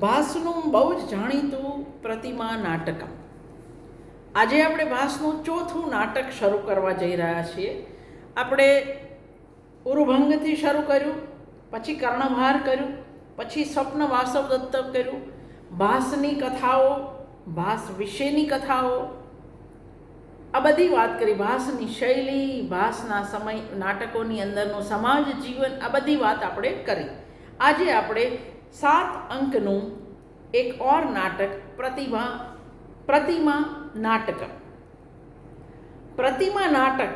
ભાસનું બહુ જ જાણીતું પ્રતિમા નાટકમ. આજે આપણે ભાસનું ચોથું નાટક શરૂ કરવા જઈ રહ્યા છીએ. આપણે ઉરુભંગથી શરૂ કર્યું, પછી કર્ણભાર કર્યું, પછી સ્વપ્ન વાસવ દત્તક કર્યું. ભાસની કથાઓ ભાસ વિશેની કથાઓ. આ બધી વાત કરી ભાસની શૈલી ભાસના સમય, નાટકોની અંદરનું સમાજ, જીવન, આ બધી વાત આપણે કરી. આજે આપણે સાત અંકનું એક ઓર નાટક પ્રતિમા પ્રતિમા નાટક પ્રતિમા નાટક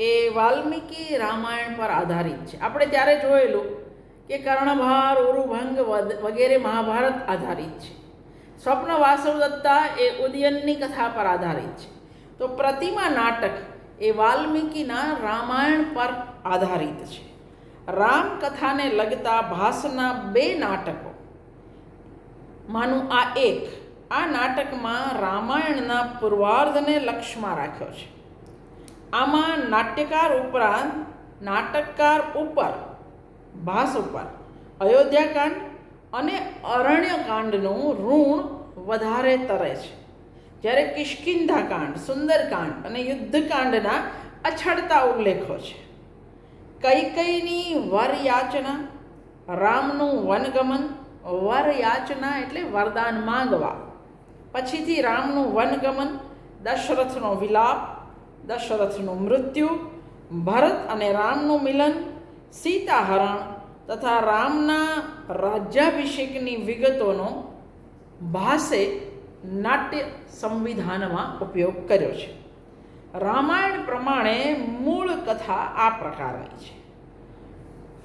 એ વાલ્મીકી રામાયણ પર આધારિત છે. આપણે ત્યારે જોયેલું કે કર્ણભાર, ઉરુભંગ વગેરે મહાભારત આધારિત છે. સ્વપ્ન વાસવદત્તા એ ઉદયનની કથા પર આધારિત છે. તો પ્રતિમા નાટક એ વાલ્મીકીના રામાયણ પર આધારિત છે. રામકથાને લગતા ભાસના બે નાટકો. માનું આ એક, આ નાટકમાં રામાયણના પૂર્વાર્ધને લક્ષ્યમાં રાખ્યો છે. આમાં નાટ્યકાર ઉપરાંત નાટકકાર ઉપર, ભાસ ઉપર, અયોધ્યાકાંડ અને અરણ્યકાંડનું ઋણ વધારે તરે છે. જ્યારે કિષ્કિંધાકાંડ, સુંદરકાંડ અને યુદ્ધકાંડના અછડતા ઉલ્લેખો છે. કૈકઈની વરયાચના, રામનું વનગમન, વરયાચના એટલે વરદાન માંગવા. પછીથી રામનું વનગમન, દશરથનો વિલાપ, દશરથનું મૃત્યુ, ભરત અને રામનું મિલન, સીતાહરણ તથા રામના રાજ્યાભિષેકની વિગતોનો ભાસે નાટ્ય સંવિધાનમાં ઉપયોગ કર્યો છે. રામાયણ પ્રમાણે મૂળ કથા આ પ્રકારની છે.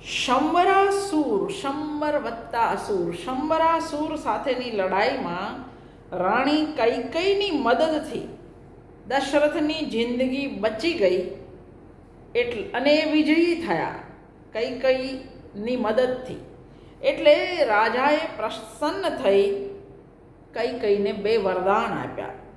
શંબરાસુર શંબર વત્તા અસુર શંબરાસુર સાથેની લડાઈમાં રાણી કૈકઈની મદદથી દશરથની જિંદગી બચી ગઈ એટલે અને વિજયી થયા કૈકઈની મદદથી. એટલે રાજાએ પ્રસન્ન થઈ કૈકઈને બે વરદાન આપ્યા.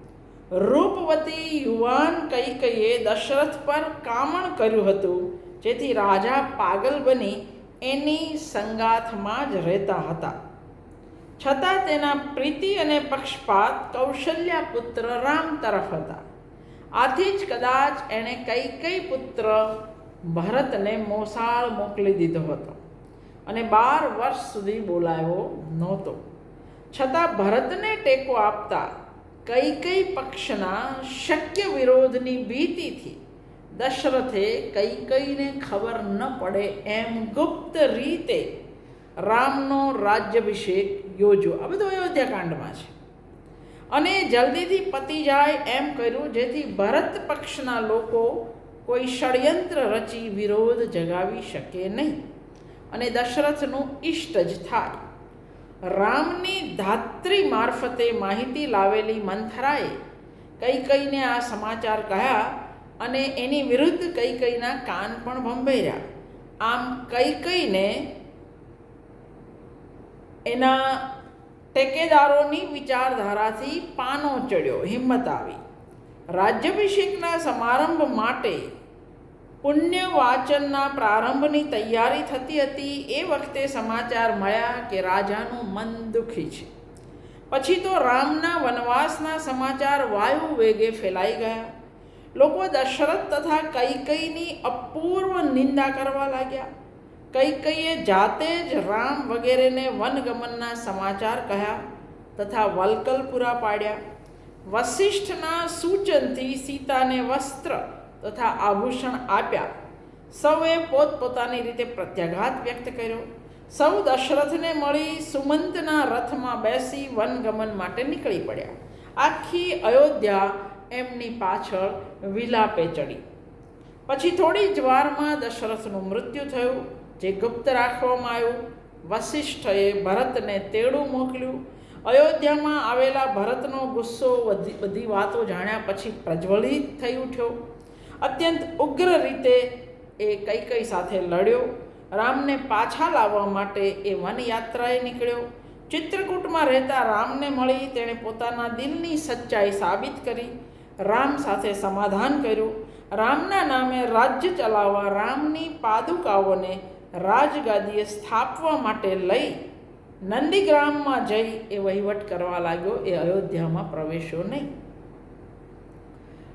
રૂપવતી યુવાન કૈકયે દશરથ પર કામણ કર્યું હતું. જેથી રાજા પાગલ બની એની સંગાથમાં જ રહેતા હતા. છતાં તેના પ્રીતિ અને પક્ષપાત કૌશલ્યા પુત્ર રામ તરફ હતા. આથી જ કદાચ એણે કઈ કઈ પુત્ર ભરતને મોસાળ મોકલી દીધો હતો અને બાર વર્ષ સુધી બોલાયો નહોતો. છતાં ભરતને ટેકો આપતા કઈ કઈ પક્ષના શક્ય વિરોધની ભીતિથી દશરથે કૈકઈને ખબર ન પડે એમ ગુપ્ત રીતે રામનો રાજ્યાભિષેક યોજ્યો. આ બધું અયોધ્યાકાંડમાં છે. અને જલ્દીથી પતી જાય એમ કર્યું, જેથી ભરત પક્ષના લોકો કોઈ ષડયંત્ર રચી વિરોધ જગાવી શકે નહીં. અને દશરથનું ઇષ્ટ જ થાય. રામની ધાત્રી મારફતે માહિતી લાવેલી મંથરાએ કઈ કઈને આ સમાચાર કહ્યા અને એની વિરુદ્ધ કઈ કઈના કાન પણ ભંભેર્યા. આમ કઈ કઈને એના ટેકેદારોની વિચારધારાથી પાનો ચડ્યો, હિંમત આવી. રાજ્યાભિષેકના સમારંભ માટે પુણ્ય વાચનના પ્રારંભની તૈયારી થતી હતી. એ વખતે સમાચાર મળ્યા કે રાજાનું મન દુઃખી છે. પછી તો રામના વનવાસના સમાચાર વાયુ વેગે ફેલાઈ ગયા. લોકો દશરથ તથા કૈકઈની અપૂર્વ નિંદા કરવા લાગ્યા. કૈકઈએ જાતે જ રામ વગેરેને વનગમનના સમાચાર કહ્યા તથા વલકલ પૂરા પાડ્યા. વસિષ્ઠના સૂચનથી સીતાને વસ્ત્ર તથા આભૂષણ આપ્યા. સૌએ પોતપોતાની રીતે પ્રત્યાઘાત વ્યક્ત કર્યો. સૌ દશરથને મળી સુમંતના રથમાં બેસી વનગમન માટે નીકળી પડ્યા. આખી અયોધ્યા એમની પાછળ વિલાપે ચડી. પછી થોડી જ વારમાં દશરથનું મૃત્યુ થયું, જે ગુપ્ત રાખવામાં આવ્યું. વસિષ્ઠએ ભરતને તેડું મોકલ્યું. અયોધ્યામાં આવેલા ભરતનો ગુસ્સો બધી વાતો જાણ્યા પછી પ્રજ્વલિત થઈ ઉઠ્યો. અત્યંત ઉગ્ર રીતે એ કઈ કઈ સાથે લડ્યો. રામને પાછા લાવવા માટે એ વનયાત્રાએ નીકળ્યો. ચિત્રકૂટમાં રહેતા રામને મળી તેણે પોતાના દિલની સચ્ચાઈ સાબિત કરી. રામ સાથે સમાધાન કર્યું. રામના નામે રાજ્ય ચલાવવા રામની પાદુકાઓને રાજગાદીએ સ્થાપવા માટે લઈ નંદીગ્રામમાં જઈ એ વહીવટ કરવા લાગ્યો. એ અયોધ્યામાં પ્રવેશ્યો નહીં.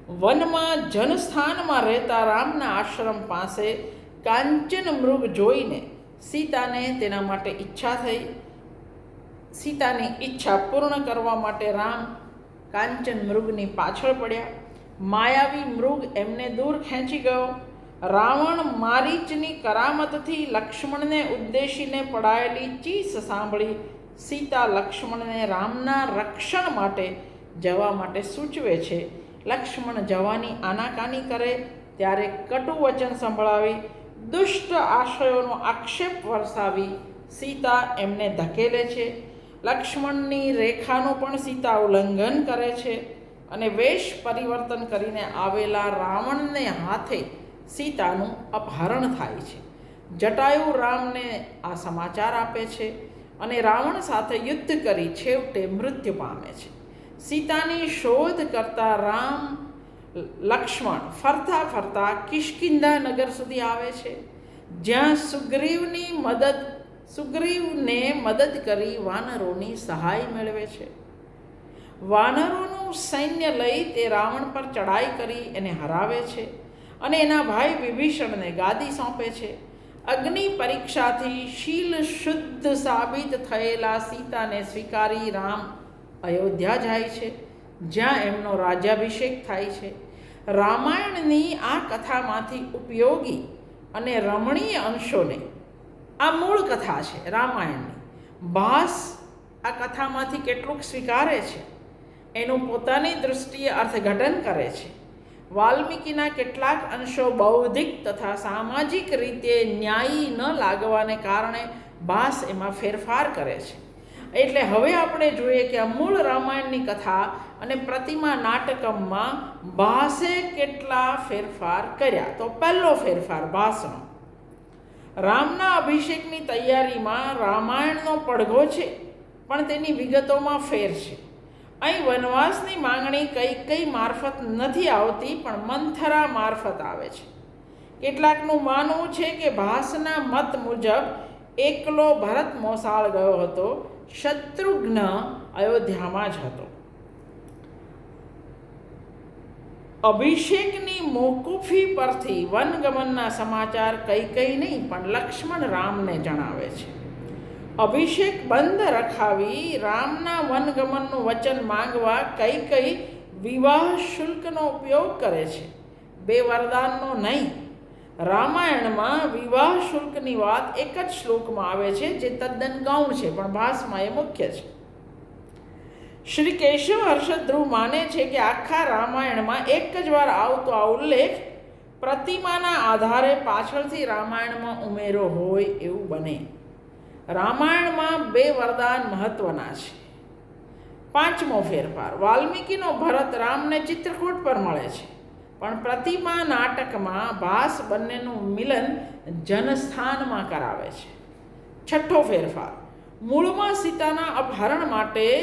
વનમાં જનસ્થાનમાં રહેતા રામના આશ્રમ પાસે કાંચન મૃગ જોઈને સીતાને તેના માટે ઈચ્છા થઈ. સીતાની ઈચ્છા પૂર્ણ કરવા માટે રામ કાંચન મૃગની પાછળ પડ્યા. માયાવી મૃગ એમને દૂર ખેંચી ગયો. રાવણ મારીચની કરામતથી લક્ષ્મણને ઉદ્દેશીને પડાયેલી ચીસ સાંભળી સીતા લક્ષ્મણને રામના રક્ષણ માટે જવા માટે સૂચવે છે. લક્ષ્મણ જવાની આનાકાની કરે, ત્યારે કટુ વચન સંભળાવી, દુષ્ટ આશયોનો આક્ષેપ વરસાવી, સીતા એમને ધકેલે છે. લક્ષ્મણની રેખાનું પણ સીતા ઉલ્લંઘન કરે છે અને વેશ પરિવર્તન કરીને આવેલા રાવણને હાથે સીતાનું અપહરણ થાય છે. જટાયુ રામને આ સમાચાર આપે છે અને રાવણ સાથે યુદ્ધ કરી છેવટે મૃત્યુ પામે છે. સીતાની શોધ કરતા રામ લક્ષ્મણ ફરતા ફરતા કિષ્કિંધા નગર સુધી આવે છે જ્યાં સુગ્રીવની મદદ સુગ્રીવને મદદ કરી વાનરોની સહાય મેળવે છે વાનરોનું સૈન્ય લઈ તે રાવણ પર ચડાઈ કરી એને હરાવે છે અને એના ભાઈ વિભીષણને ગાદી સોંપે છે અગ્નિ પરીક્ષાથી શીલ શુદ્ધ સાબિત થયેલા સીતાને સ્વીકારી રામ અયોધ્યા જાય છે, જ્યાં એમનો રાજ્યાભિષેક થાય છે. રામાયણની આ કથામાંથી ઉપયોગી અને રમણીય અંશોને આ મૂળ કથા છે રામાયણની. ભાસ આ કથામાંથી કેટલુંક સ્વીકારે છે, એનું પોતાની દૃષ્ટિએ અર્થઘટન કરે છે. વાલ્મીકીના કેટલાક અંશો બૌદ્ધિક તથા સામાજિક રીતે ન્યાયી ન લાગવાને કારણે ભાસ એમાં ફેરફાર કરે છે. એટલે હવે આપણે જોઈએ કે આ રામાયણની કથા અને પ્રતિમા નાટકમમાં ભાસે કેટલા ફેરફાર કર્યા? તો પહેલો ફેરફાર ભાસનો રામના અભિષેકની તૈયારીમાં રામાયણનો પડઘો છે, પણ તેની વિગતોમાં ફેર છે. અહીં વનવાસની માંગણી કઈ કઈ મારફત નથી આવતી, પણ મંથરા મારફત આવે છે. કેટલાકનું માનવું છે કે ભાસના મત મુજબ એકલો ભરત મોસાળ ગયો હતો શત્રુઘ્ન અયોધ્યામાં જ હતો. અભિષેકની મોકૂફી પરથી વનગમનના સમાચાર કઈ કઈ નહીં, પણ લક્ષ્મણ રામને જણાવે છે. અભિષેક બંધ રખાવી રામના વનગમનનું વચન માંગવા કઈ કઈ વિવાહ શુલ્કનો ઉપયોગ કરે છે. બે વરદાનનો નહીં રામાયણમાં વિવાહ શુલ્કની વાત એક જ શ્લોકમાં આવે છે, જે તદ્દન ગૌણ છે, પણ ભાસમાં એ મુખ્ય છે. શ્રી કેશવ હર્ષદ ધ્રુવ માને છે કે આખા રામાયણમાં એક જ વાર આવતો આ ઉલ્લેખ પ્રતિમાના આધારે પાછળથી રામાયણમાં ઉમેરો હોય એવું બને. રામાયણમાં બે વરદાન મહત્વના છે. પાંચમો ફેરફાર, વાલ્મીકીનો ભરત રામને ચિત્રકૂટ પર મળે છે. પણ પ્રતિમા નાટકમાં ભાસ બંનેનું મિલન જનસ્થાનમાં કરાવે છે. છઠ્ઠો ફેરફાર. મૂળમાં સીતાના અપહરણ માટે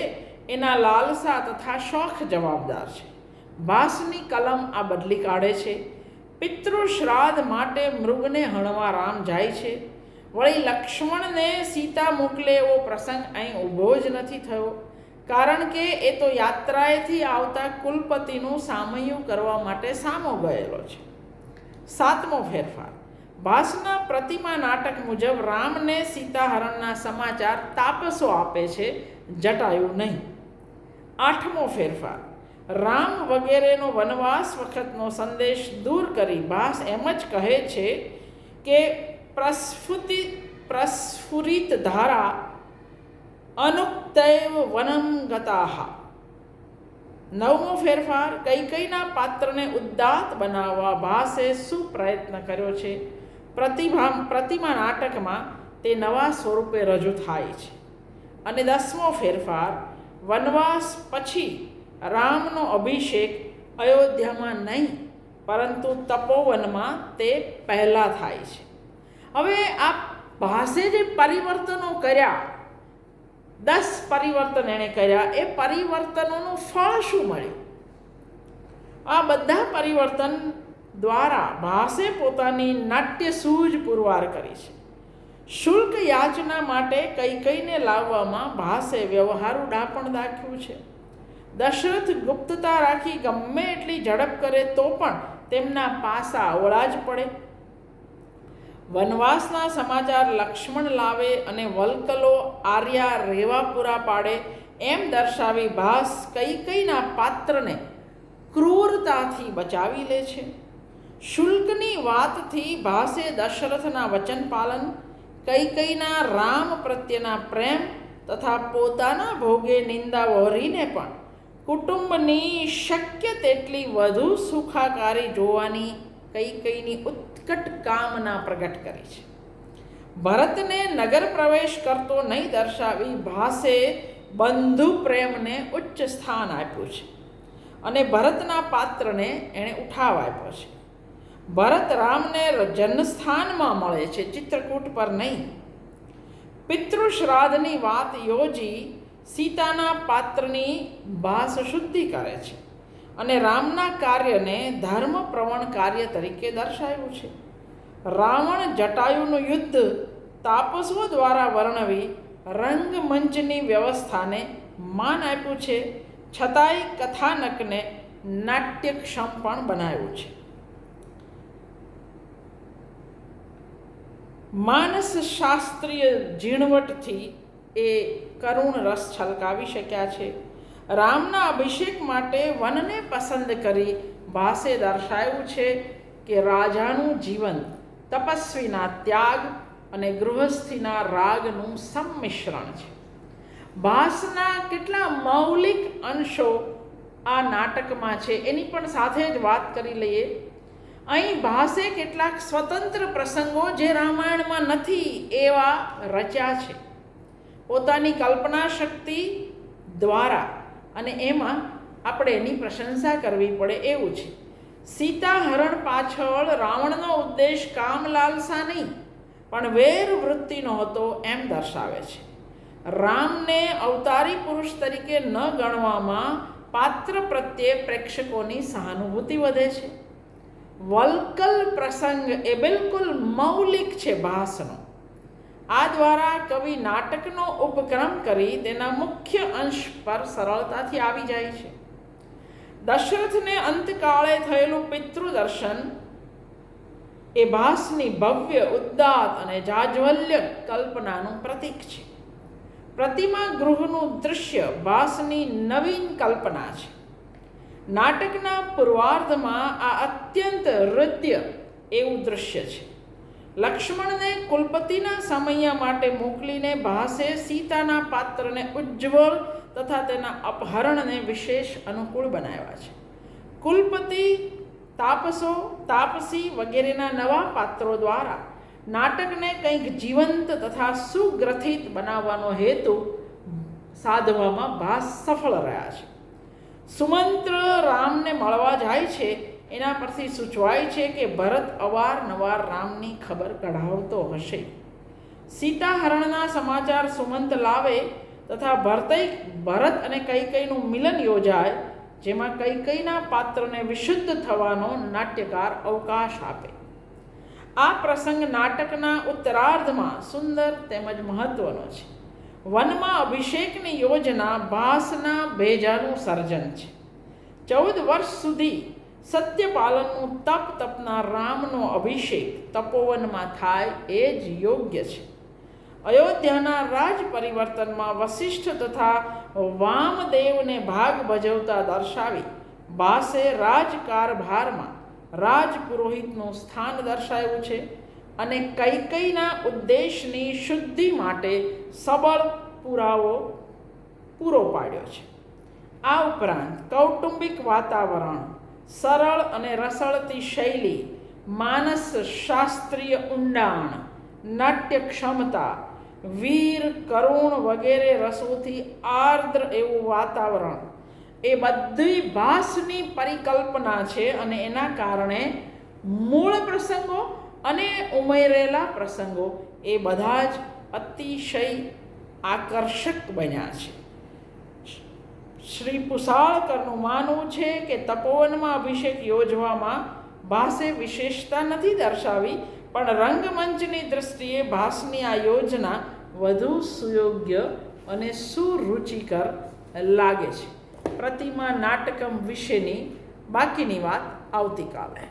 એના લાલસા તથા શોખ જવાબદાર છે. ભાસની કલમ આ બદલી કાઢે છે. પિતૃ શ્રાદ્ધ માટે મૃગને હણવા રામ જાય છે. વળી લક્ષ્મણને સીતા મોકલે એવો પ્રસંગ અહીં ઊભો જ નથી થયો. કારણ કે એ તો યાત્રાએથી આવતા કુલપતિનું સામયું કરવા માટે સામો ગયેલો છે. સાતમો ફેરફાર. ભાસના પ્રતિમા નાટક મુજબ રામને સીતાહરણના સમાચાર તાપસો આપે છે, જટાયું નહીં. આઠમો ફેરફાર. રામ વગેરેનો વનવાસ વખતનો સંદેશ દૂર કરી ભાસ એમ જ કહે છે કે પ્રસ્ફુતિ પ્રસ્ફુરિત ધારા અનુક્તૈવ વનમ ગતાહ નવમો ફેરફાર કૈકૈના પાત્રને ઉદ્દાત બનાવવા ભાસે પ્રયત્ન કર્યો છે પ્રતિભા પ્રતિમા નાટકમાં તે નવા સ્વરૂપે રજૂ થાય છે અને દસમો ફેરફાર વનવાસ પછી રામનો અભિષેક અયોધ્યામાં નહીં પરંતુ તપોવનમાં તે પહેલાં થાય છે હવે આ ભાષે જે પરિવર્તનો કર્યા દસ પરિવર્તન એણે કર્યા. એ પરિવર્તનોનું ફળ શું મળ્યું? આ બધા પરિવર્તન દ્વારા ભાસે પોતાની નાટ્ય સૂઝ પુરવાર કરી છે. શુલ્ક યાચના માટે કઈ કઈને લાવવામાં ભાસે વ્યવહારુ ડાપણ દાખ્યું છે. દશરથ ગુપ્તતા રાખી ગમે એટલી ઝડપ કરે તો પણ તેમના પાસા અવળા જ પડે. વનવાસના સમાચાર લક્ષ્મણ લાવે અને વલ્કલો આર્યા રેવા પૂરા પાડે, એમ દર્શાવી ભાસ કઈ કઈના પાત્રને ક્રૂરતાથી બચાવી લે છે. શુલ્કની વાતથી ભાસે દશરથના વચન પાલન, કઈ કઈના રામ પ્રત્યેના પ્રેમ તથા પોતાના ભોગે નિંદા વહોરીને પણ કુટુંબની શક્ય તેટલી વધુ સુખાકારી જોવાની કઈ કઈની ઉત્કટ કામના પ્રગટ કરી છે. ભરતને નગર પ્રવેશ કરતો નહીં દર્શાવી ભાસે બંધુ પ્રેમને ઉચ્ચ સ્થાન આપ્યું છે અને ભરતના પાત્રને એણે ઉઠાવ આપ્યો છે. ભરત રામને જન્મસ્થાનમાં મળે છે, ચિત્રકૂટ પર નહીં. પિતૃશ્રાદ્ધની વાત યોજી સીતાના પાત્રની ભાસ શુદ્ધિ કરે છે. અને રામના કાર્યને ધર્મ પ્રવણ કાર્ય તરીકે દર્શાવ્યું છે. રાવણ જટાયુનું યુદ્ધ તાપસો દ્વારા વર્ણવી રંગમંચની વ્યવસ્થાને માન આપ્યું છે. છતાંય કથાનકને નાટ્યક્ષમ પણ બનાવ્યું છે. માનસ શાસ્ત્રીય ઝીણવટથી એ કરુણ રસ છલકાવી શક્યા છે. રામના અભિષેક માટે વનને પસંદ કરી ભાસે દર્શાવ્યું છે કે રાજાનું જીવન, તપસ્વીના ત્યાગ અને ગૃહસ્થીના રાગનું સંમિશ્રણ છે. ભાસના કેટલા મૌલિક અંશો આ નાટકમાં છે એની પણ સાથે જ વાત કરી લઈએ. અહીં ભાસે કેટલાક સ્વતંત્ર પ્રસંગો જે રામાયણમાં નથી એવા રચ્યા છે. પોતાની કલ્પના શક્તિ દ્વારા અને એમાં આપણે એની પ્રશંસા કરવી પડે એવું છે. સીતા હરણ પાછળ રાવણનો ઉદ્દેશ કામ લાલસા નહીં, પણ વેર વૃત્તિનો હતો એમ દર્શાવે છે. રામને અવતારી પુરુષ તરીકે ન ગણવામાં પાત્ર પ્રત્યે પ્રેક્ષકોની સહાનુભૂતિ વધે છે. વલ્કલ પ્રસંગ એ બિલકુલ મૌલિક છે ભાસનો. આ દ્વારા કવિ નાટકનો ઉપક્રમ કરી તેના મુખ્ય અંશ પર સરળતાથી આવી જાય છે. દશરથને અંતકાળે થયેલું પિતૃદર્શન એ ભાસની ભવ્ય, ઉદ્દાત અને જાજવલ્ય કલ્પનાનું પ્રતીક છે. પ્રતિમા ગૃહનું દૃશ્ય ભાસની નવીન કલ્પના છે. નાટકના પૂર્વાર્ધમાં આ અત્યંત હૃદય એવું દૃશ્ય છે. લક્ષ્મણને કુલપતિના સમયા માટે મોકલીને ભાસે સીતાના પાત્રને ઉજ્જવળ તથા તેના અપહરણને વિશેષ અનુકૂળ બનાવ્યા છે. કુલપતિ તાપસો, તાપસી વગેરેના નવા પાત્રો દ્વારા નાટકને કંઈક જીવંત તથા સુગ્રથિત બનાવવાનો હેતુ સાધવામાં ભાસ સફળ રહ્યા છે. સુમંત્ર રામને મળવા જાય છે એના પરથી સૂચવાય છે કે ભરત અવારનવાર રામની ખબર કઢાવતો હશે. સીતાહરણના સમાચાર સુમંત લાવે તથા ભરતઈ ભરત અને કૈકઈનું મિલન યોજાય, જેમાં કૈકઈના પાત્રને વિશુદ્ધ થવાનો નાટ્યકાર અવકાશ આપે. આ પ્રસંગ નાટકના ઉત્તરાર્ધમાં સુંદર તેમજ મહત્વનો છે. વનમાં અભિષેકની યોજના ભાસના ભેજાનું સર્જન છે. ચૌદ વર્ષ સુધી સત્યપાલનનું તપ તપના રામનો અભિષેક તપોવનમાં થાય એ જ યોગ્ય છે. અયોધ્યાના રાજ પરિવર્તનમાં વશિષ્ઠ તથા વામદેવને ભાગ ભજવતા દર્શાવી બાસે રાજકારભારમાં રાજપુરોહિતનું સ્થાન દર્શાવ્યું છે અને કૈકઈના ઉદ્દેશની શુદ્ધિ માટે સબળ પુરાવો પૂરો પાડ્યો છે. આ ઉપરાંત કૌટુંબિક વાતાવરણ સરળ અને રસળતી શૈલી, માનસ શાસ્ત્રીય ઊંડાણ, નાટ્ય ક્ષમતા, વીર, કરુણ વગેરે રસોથી આર્દ્ર એવું વાતાવરણ. એ બધી ભાસની પરિકલ્પના છે અને એના કારણે મૂળ પ્રસંગો અને ઉમેરેલા પ્રસંગો એ બધા જ અતિશય આકર્ષક બન્યા છે. શ્રી પુષાળકરનું માનવું છે કે તપોવનમાં અભિષેક યોજવામાં ભાસે વિશેષતા નથી દર્શાવી, પણ રંગમંચની દૃષ્ટિએ ભાસની આ યોજના વધુ સુયોગ્ય અને સુરુચિકર લાગે છે. પ્રતિમા નાટકમ વિશેની બાકીની વાત આવતીકાલે.